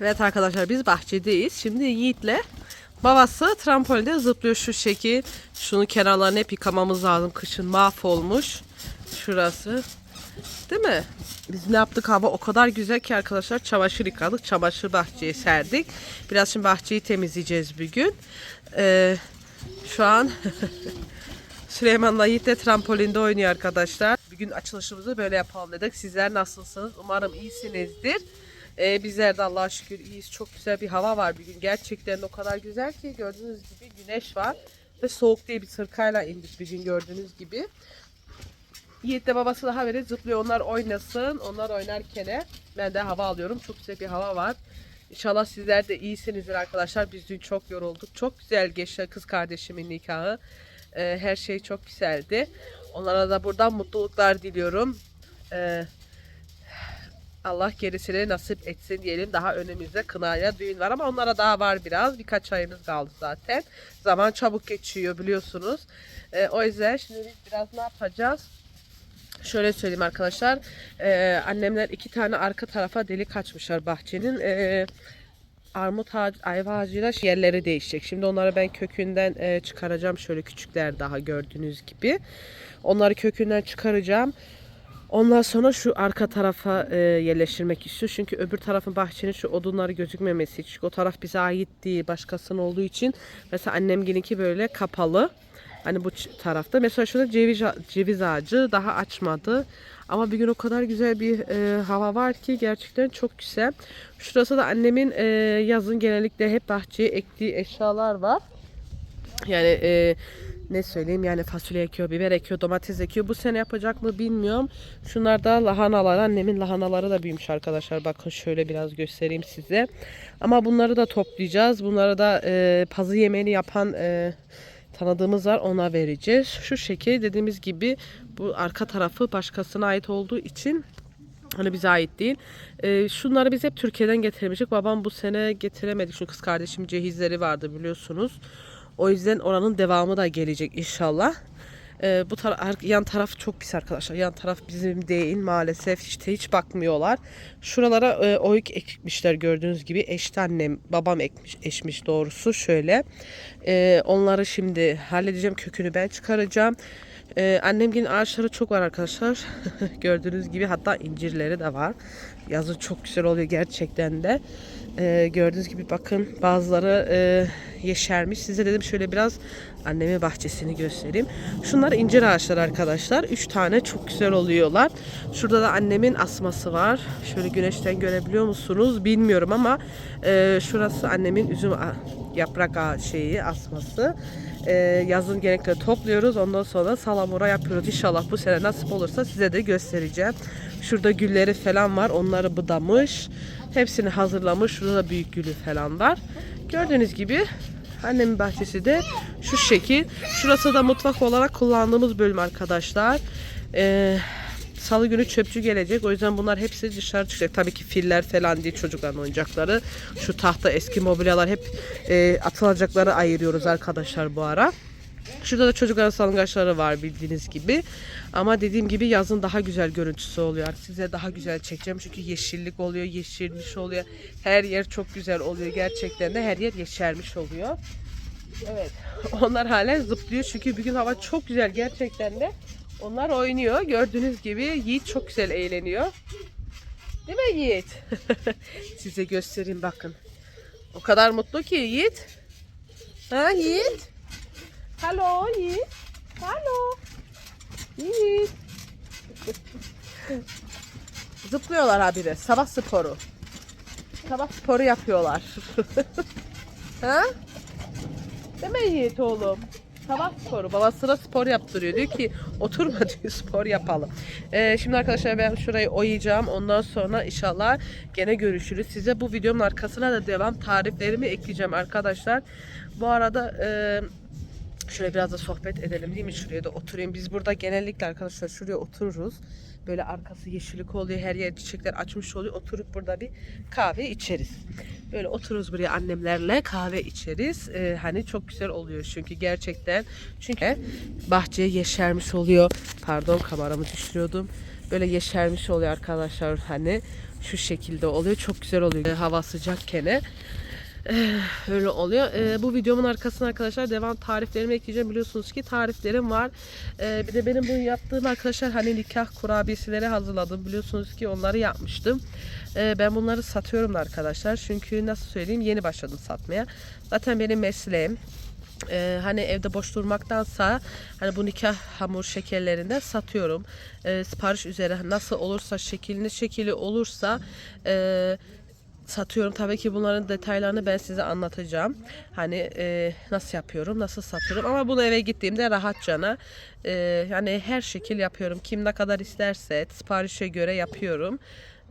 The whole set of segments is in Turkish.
Evet arkadaşlar biz bahçedeyiz. Şimdi Yiğit'le babası trampolide zıplıyor şu şekil. Şunu kenarlarını hep yıkamamız lazım. Kışın mahvolmuş. Şurası. Değil mi? Biz ne yaptık hava o kadar güzel ki arkadaşlar çamaşır yıkadık. Çamaşır bahçeye serdik. Biraz şimdi bahçeyi temizleyeceğiz bir gün. Ee, şu an Süleyman'la Yiğit de trampolində oynuyor arkadaşlar. Bir gün açılışımızı böyle yapalım dedik. Sizler nasılsınız? Umarım iyisinizdir. Ee, bizler de Allah'a şükür iyiyiz. Çok güzel bir hava var bir gün. Gerçekten o kadar güzel ki gördüğünüz gibi güneş var. Ve soğuk diye bir sırkayla indik bir gün gördüğünüz gibi. Yiğit de babası da haberi zıplıyor. Onlar oynasın. Onlar oynarken ben de hava alıyorum. Çok güzel bir hava var. İnşallah sizler de iyisinizdir arkadaşlar. Biz dün çok yorulduk. Çok güzel geçti kız kardeşimin nikahı. Ee, her şey çok güzeldi. Onlara da buradan mutluluklar diliyorum. Ee, Allah gerisini nasip etsin diyelim. Daha önümüzde kınaya düğün var ama onlara daha var biraz. Birkaç ayımız kaldı zaten. Zaman çabuk geçiyor biliyorsunuz. Ee, o yüzden şimdi biz biraz ne yapacağız? Şöyle söyleyeyim arkadaşlar. Ee, annemler iki tane arka tarafa delik açmışlar bahçenin. Ee, armut ağacı, ayva ağacıyla yerleri değişecek. Şimdi onları ben kökünden e, çıkaracağım. Şöyle küçükler daha gördüğünüz gibi. Onları kökünden çıkaracağım. Ondan sonra şu arka tarafa e, yerleştirmek istiyor. Çünkü öbür tarafın bahçenin şu odunları gözükmemesi. Çünkü o taraf bize ait değil. Başkasının olduğu için. Mesela annemginki böyle kapalı. Hani bu tarafta. Mesela şurada ceviz, ceviz ağacı daha açmadı. Ama bir gün o kadar güzel bir e, hava var ki gerçekten çok güzel. Şurası da annemin e, yazın genellikle hep bahçeye ektiği eşyalar var. Yani e, ne söyleyeyim yani fasulye ekiyor, biber ekiyor, domates ekiyor. Bu sene yapacak mı bilmiyorum. Şunlar da lahanalar. Annemin lahanaları da büyümüş arkadaşlar. Bakın şöyle biraz göstereyim size. Ama bunları da toplayacağız. Bunları da e, pazı yemeğini yapan e, tanıdığımız var. Ona vereceğiz. Şu şekil dediğimiz gibi bu arka tarafı başkasına ait olduğu için Hani bize ait değil. Ee, şunları biz hep Türkiye'den getirmiştik. Babam bu sene getiremedi. Çünkü kız kardeşim cehizleri vardı biliyorsunuz. O yüzden oranın devamı da gelecek inşallah. Ee, bu tara- ar- yan taraf çok pis arkadaşlar. Yan taraf bizim değil maalesef. Hiç hiç bakmıyorlar. Şuralara e, oyuk ekmişler gördüğünüz gibi. Eşti annem, babam ekmiş, eşmiş doğrusu şöyle. Ee, onları şimdi halledeceğim. Kökünü ben çıkaracağım. Ee, annemgilin ağaçları çok var arkadaşlar. Gördüğünüz gibi hatta incirleri de var. Yazın çok güzel oluyor gerçekten de. Ee, gördüğünüz gibi bakın bazıları e, yeşermiş. Size dedim şöyle biraz annemin bahçesini göstereyim. Şunlar incir ağaçları arkadaşlar. Üç tane çok güzel oluyorlar. Şurada da annemin asması var. Şöyle güneşten görebiliyor musunuz bilmiyorum ama e, şurası annemin üzüm yaprak ağa- şeyi asması. Ee, yazın genellikle topluyoruz. Ondan sonra salamura yapıyoruz. İnşallah bu sene nasip olursa size de göstereceğim. Şurada gülleri falan var. Onları budamış. Hepsini hazırlamış. Şurada da büyük gülü falan var. Gördüğünüz gibi annemin bahçesi de şu şekil. Şurası da mutfak olarak kullandığımız bölüm arkadaşlar. Ee, Salı günü çöpçü gelecek. O yüzden bunlar hepsi dışarı çıkacak. Tabii ki filler falan değil çocukların oyuncakları. Şu tahta eski mobilyalar hep e, atılacakları ayırıyoruz arkadaşlar bu ara. Şurada da çocukların salıngaçları var bildiğiniz gibi. Ama dediğim gibi yazın daha güzel görüntüsü oluyor. Size daha güzel çekeceğim çünkü yeşillik oluyor, yeşilmiş oluyor. Her yer çok güzel oluyor gerçekten de her yer yeşermiş oluyor. Evet. Onlar hala zıplıyor çünkü bir gün hava çok güzel gerçekten de. Onlar oynuyor. Gördüğünüz gibi Yiğit çok güzel eğleniyor. Değil mi Yiğit? Size göstereyim bakın. O kadar mutlu ki Yiğit. Ha Yiğit? Hello Yiğit. Hello. Yiğit. Zıplıyorlar habire. Sabah sporu. Sabah sporu yapıyorlar. ha? Mi Yiğit oğlum? Sabah sporu. Babasına spor yaptırıyor. Diyor ki oturma diyor spor yapalım. Ee, şimdi arkadaşlar ben şurayı oyacağım. Ondan sonra inşallah gene görüşürüz. Size bu videonun arkasına da devam tariflerimi ekleyeceğim arkadaşlar. Bu arada e, şöyle biraz da sohbet edelim değil mi? Şuraya da oturayım. Biz burada genellikle arkadaşlar şuraya otururuz. Böyle arkası yeşillik oluyor. Her yer çiçekler açmış oluyor. Oturup burada bir kahve içeriz. Böyle otururuz buraya annemlerle kahve içeriz. Ee, hani çok güzel oluyor çünkü gerçekten. Çünkü bahçeye yeşermiş oluyor. Pardon kameramı düşürüyordum. böyle yeşermiş oluyor arkadaşlar hani şu şekilde oluyor çok güzel oluyor hava sıcakken öyle oluyor. Eh, bu videomun arkasına arkadaşlar devam tariflerimi ekleyeceğim. Biliyorsunuz ki tariflerim var. Eh, bir de benim bu yaptığım arkadaşlar hani nikah kurabiyeleri hazırladım. Biliyorsunuz ki onları yapmıştım. Eh, ben bunları satıyorum da arkadaşlar. Çünkü nasıl söyleyeyim yeni başladım satmaya. Zaten benim mesleğim. Ee, hani evde boş durmaktansa hani bu nikah hamur şekerlerinde satıyorum. Ee, sipariş üzere nasıl olursa şekilli şekili olursa e, satıyorum. Tabii ki bunların detaylarını ben size anlatacağım. Hani e, nasıl yapıyorum, nasıl satıyorum. Ama bunu eve gittiğimde rahatçana e, yani her şekil yapıyorum. Kim ne kadar isterse siparişe göre yapıyorum.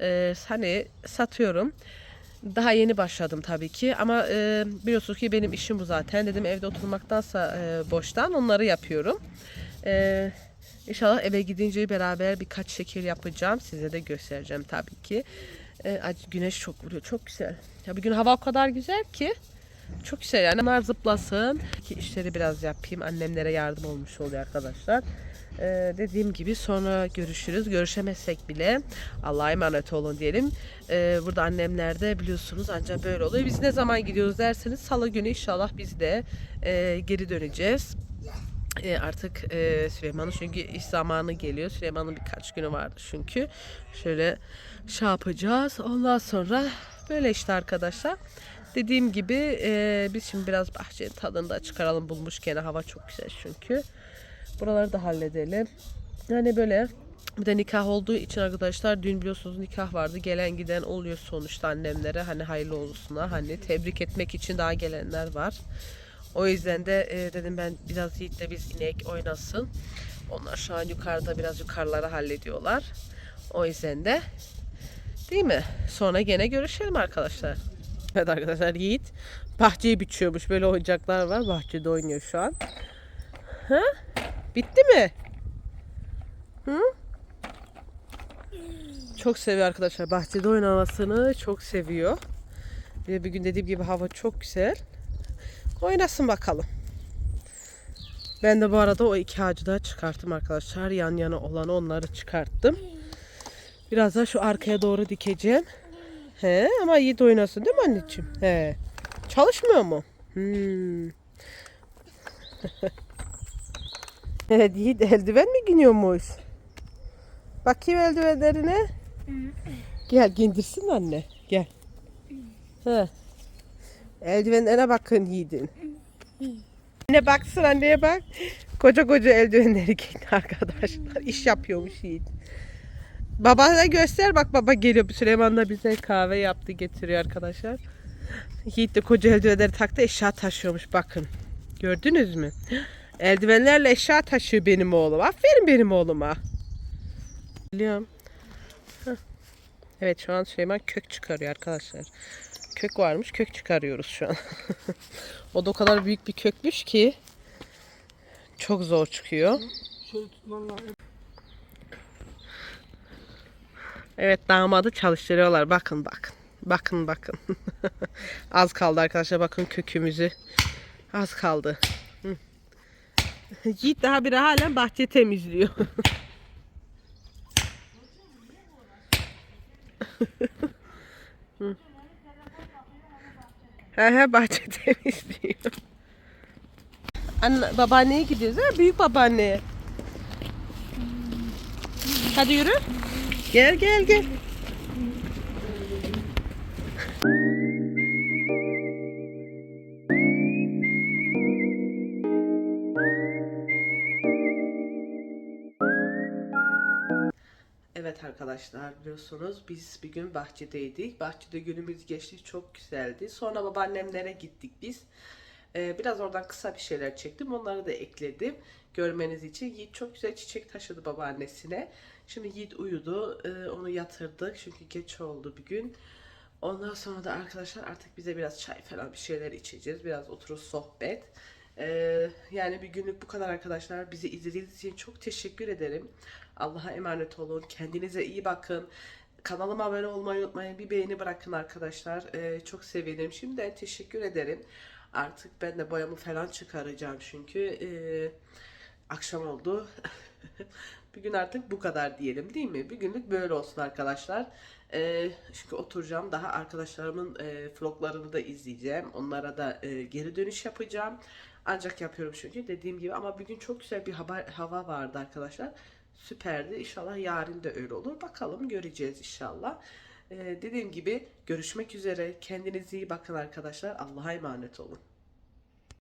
E, hani satıyorum. Daha yeni başladım tabii ki ama e, biliyorsunuz ki benim işim bu zaten. Dedim evde oturmaktansa e, boştan onları yapıyorum. E, inşallah eve gidince beraber birkaç şekil yapacağım. Size de göstereceğim tabii ki. Ac- güneş çok vuruyor. Çok güzel. Ya bugün hava o kadar güzel ki. Çok güzel yani. Onlar zıplasın. Ki işleri biraz yapayım. Annemlere yardım olmuş oluyor arkadaşlar. Ee, dediğim gibi sonra görüşürüz. Görüşemezsek bile Allah'a emanet olun diyelim. Ee, burada annemler de biliyorsunuz ancak böyle oluyor. Biz ne zaman gidiyoruz derseniz salı günü inşallah biz de e, geri döneceğiz. E, artık e, Süleyman'ın çünkü iş zamanı geliyor. Süleyman'ın birkaç günü vardı çünkü. Şöyle şey yapacağız. Ondan sonra böyle işte arkadaşlar. Dediğim gibi e, biz şimdi biraz bahçenin tadını da çıkaralım bulmuşken hava çok güzel çünkü. Buraları da halledelim. Yani böyle bir de nikah olduğu için arkadaşlar dün biliyorsunuz nikah vardı. Gelen giden oluyor sonuçta annemlere hani hayırlı olsuna hani tebrik etmek için daha gelenler var. O yüzden de e, dedim ben biraz Yiğit'le biz inek oynasın. Onlar şu an yukarıda biraz yukarıları hallediyorlar. O yüzden de değil mi? Sonra gene görüşelim arkadaşlar. Evet arkadaşlar Yiğit bahçeyi biçiyormuş. Böyle oyuncaklar var. Bahçede oynuyor şu an. Ha? Bitti mi? Hı? Çok seviyor arkadaşlar. Bahçede oynamasını çok seviyor. Bir de bir gün dediğim gibi hava çok güzel. Oynasın bakalım. Ben de bu arada o iki ağacı da çıkarttım arkadaşlar. Yan yana olan onları çıkarttım. Biraz da şu arkaya doğru dikeceğim. He ama iyi de oynasın değil mi anneciğim? He. Çalışmıyor mu? Hmm. evet Yiğit eldiven mi giyiniyormuş? Bakayım eldivenlerine. Gel giydirsin anne. Gel. He. Eldivenlere bakın Yiğit'in. Anne baksın anneye bak. Koca koca eldivenleri giydi arkadaşlar. İş yapıyormuş Yiğit. Babana göster bak baba geliyor. Süleyman da bize kahve yaptı getiriyor arkadaşlar. Yiğit de koca eldivenleri taktı eşya taşıyormuş bakın. Gördünüz mü? Eldivenlerle eşya taşıyor benim oğlum. Aferin benim oğluma. Biliyorum. Evet şu an Süleyman kök çıkarıyor arkadaşlar. Kök varmış kök çıkarıyoruz şu an. o da o kadar büyük bir kökmüş ki çok zor çıkıyor. Şöyle tutman lazım. Evet damadı çalıştırıyorlar. Bakın bakın. Bakın bakın. Az kaldı arkadaşlar. Bakın kökümüzü. Az kaldı. Yiğit daha biri halen bahçe temizliyor. Hı. He he bahçe temizliyor. Anne, babaanneye gidiyoruz ha? Büyük babaanneye. Hadi yürü. Gel gel gel. Arkadaşlar biliyorsunuz biz bir gün bahçedeydik. Bahçede günümüz geçti çok güzeldi. Sonra babaannemlere gittik biz. Ee, biraz oradan kısa bir şeyler çektim. Onları da ekledim. Görmeniz için. Yiğit çok güzel çiçek taşıdı babaannesine. Şimdi Yiğit uyudu. Ee, onu yatırdık. Çünkü geç oldu bir gün. Ondan sonra da arkadaşlar artık bize biraz çay falan bir şeyler içeceğiz. Biraz oturup sohbet. Ee, yani bir günlük bu kadar arkadaşlar. Bizi izlediğiniz için çok teşekkür ederim. Allah'a emanet olun. Kendinize iyi bakın. Kanalıma abone olmayı unutmayın. Bir beğeni bırakın arkadaşlar. Ee, çok sevinirim. Şimdiden teşekkür ederim. Artık ben de boyamı falan çıkaracağım çünkü ee, akşam oldu. bir gün artık bu kadar diyelim değil mi? Bir günlük böyle olsun arkadaşlar. Ee, çünkü oturacağım daha arkadaşlarımın e, vloglarını da izleyeceğim. Onlara da e, geri dönüş yapacağım. Ancak yapıyorum çünkü dediğim gibi ama bugün çok güzel bir hava, hava vardı arkadaşlar. Süperdi. İnşallah yarın da öyle olur. Bakalım göreceğiz inşallah. Ee, dediğim gibi görüşmek üzere. Kendinize iyi bakın arkadaşlar. Allah'a emanet olun.